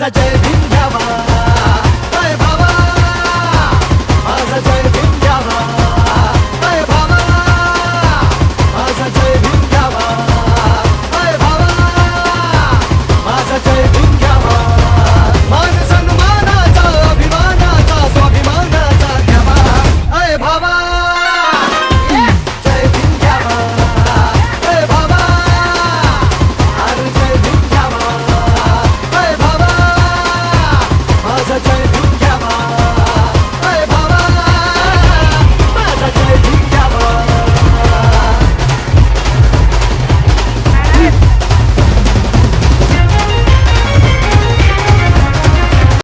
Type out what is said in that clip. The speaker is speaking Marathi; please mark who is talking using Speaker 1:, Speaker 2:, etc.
Speaker 1: माझा जय भीम